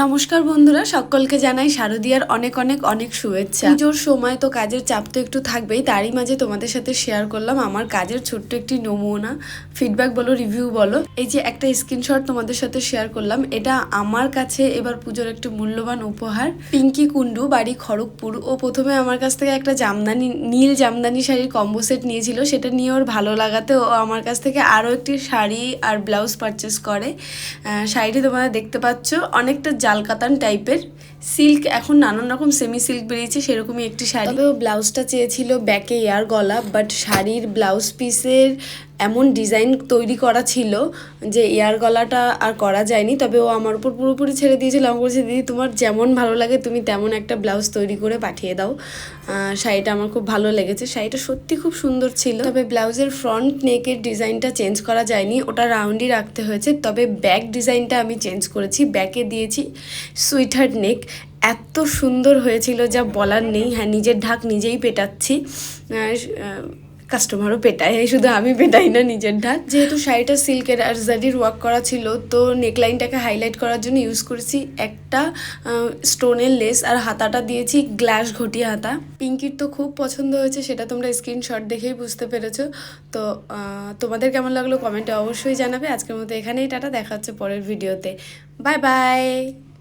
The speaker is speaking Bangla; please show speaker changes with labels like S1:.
S1: নমস্কার বন্ধুরা, সকলকে জানাই শারদিয়ার অনেক অনেক অনেক শুভেচ্ছা। পুজোর সময় তো কাজের চাপ তো একটু থাকবেই, তারই মাঝে তোমাদের সাথে শেয়ার করলাম আমার কাজের ছোট্ট একটি নমুনা। ফিডব্যাক বলো রিভিউ বলো। এই যে একটা স্ক্রিনশট তোমাদের সাথে শেয়ার করলাম, এটা আমার কাছে এবার পুজোর একটি মূল্যবান উপহার। পিঙ্কি কুন্ডু বাড়ি খড়গপুর। ও প্রথমে আমার কাছ থেকে একটা জামদানি, নীল জামদানি শাড়ির কম্বো সেট নিয়েছিল, সেটা নিয়ে ওর ভালো লাগাতে ও আমার কাছ থেকে আরও একটি শাড়ি আর ব্লাউজ পারচেস করে। শাড়িটি তোমরা দেখতে পাচ্ছ। অনেকটা জাল কাতান টাইপের। সিল্ক এখন নানান রকম সেমি সিল্ক বেরিয়েছে, সেরকমই একটি শাড়ি। তবে ব্লাউজটা চেয়েছিল ব্যাকে এয়ার গলা বাট শাড়ির ব্লাউজ পিসের এমন ডিজাইন তৈরি করা ছিল যে এয়ার গলাটা আর করা যায়নি, তবে ও আমার উপর পুরোপুরি ছেড়ে দিয়েছিল। আমি বলছি, দিদি, তোমার যেমন ভালো লাগে, তুমি তেমন একটা ব্লাউজ তৈরি করে পাঠিয়ে দাও। শাড়িটা আমার খুব ভালো লেগেছে। শাড়িটা সত্যি খুব সুন্দর ছিল। তবে ব্লাউজের ফ্রন্ট নেকের ডিজাইনটা চেঞ্জ করা যায়নি, ওটা রাউন্ডই রাখতে হয়েছে। তবে ব্যাক ডিজাইনটা আমি চেঞ্জ করেছি। ব্যাকে দিয়েছি সুইটহার্ট নেক এত সুন্দর হয়েছিল, যা বলার নেই। হ্যাঁ নিজের ঢাক নিজেই পেটাচ্ছি। কাস্টমারও পেটায় শুধু আমি পেটাই না নিজের ঢাক যেহেতু শাড়িটা সিল্কের আর জারির ওয়ার্ক করা ছিল, তো নেকলাইনটাকে হাইলাইট করার জন্য ইউজ করেছি একটা স্টোনের লেস আর হাতাটা দিয়েছি গ্লাস ঘটি হাতা। পিঙ্কির তো খুব পছন্দ হয়েছে, সেটা তোমরা স্ক্রিনশট দেখেই বুঝতে পেরেছ। তো তোমাদের কেমন লাগল কমেন্টে অবশ্যই জানাবে। আজকের মতো এখানেই, টাটা, দেখা হচ্ছে পরের ভিডিওতে বাই বাই